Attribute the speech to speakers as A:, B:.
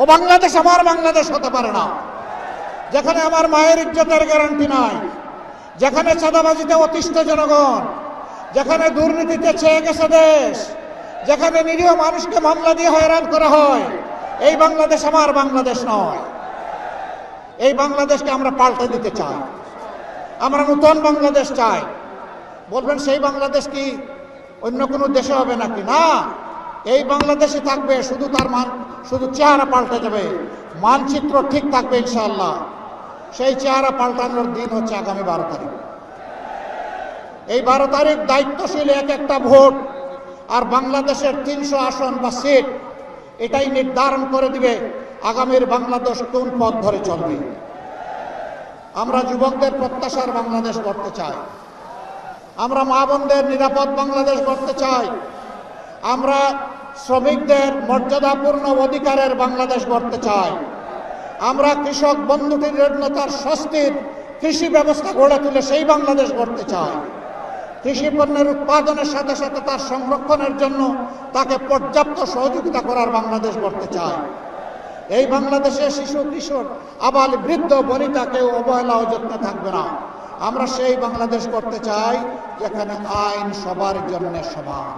A: ও বাংলাদেশ, আমার বাংলাদেশ হতে পারে না। যেখানে আমার মায়ের ইজ্জতের গ্যারান্টি নাই, যেখানে চাঁদাবাজিতে অতিষ্ঠ জনগণ, যেখানে দুর্নীতিতে ছেয়ে গেছে দেশ, যেখানে নিরীহ মানুষকে মামলা দিয়ে হয়রান করা হয়, এই বাংলাদেশ আমার বাংলাদেশ নয়। এই বাংলাদেশকে আমরা পাল্টে দিতে চাই। আমরা নতুন বাংলাদেশ চাই। বলবেন, সেই বাংলাদেশ কি অন্য কোনো দেশে হবে নাকি? না। এই বাংলাদেশে থাকবে, শুধু তার মান, শুধু চেহারা পাল্টে যাবে মানচিত্র ঠিক থাকবে ইনশাআল্লাহ। সেই চেহারা পাল্টানোর দিন হচ্ছে আগামী বারো তারিখ। এই বারো তারিখ দায়িত্বশীল এক একটা ভোট আর বাংলাদেশের তিনশো আসন বা সিট, এটাই নির্ধারণ করে দিবে আগামীর বাংলাদেশ কোন পথ ধরে চলবে। আমরা যুবকদের প্রত্যাশার বাংলাদেশ গড়তে চাই। আমরা মা বোনদের নিরাপদ বাংলাদেশ গড়তে চাই। আমরা শ্রমিকদের মর্যাদাপূর্ণ অধিকারের বাংলাদেশ গড়তে চাই। আমরা কৃষক বন্ধুটির তার স্বস্তির কৃষি ব্যবস্থা গড়ে তুলে সেই বাংলাদেশ গড়তে চাই। কৃষি পণ্যের উৎপাদনের সাথে সাথে তার সংরক্ষণের জন্য তাকে পর্যাপ্ত সহযোগিতা করার বাংলাদেশ গড়তে চাই। এই বাংলাদেশে শিশু, কিশোর, আবাল, বৃদ্ধ, বনিতা কেউ অবহেলা ও যত্নে থাকবে না। আমরা সেই বাংলাদেশ করতে চাই যেখানে আইন সবার জন্য সমান।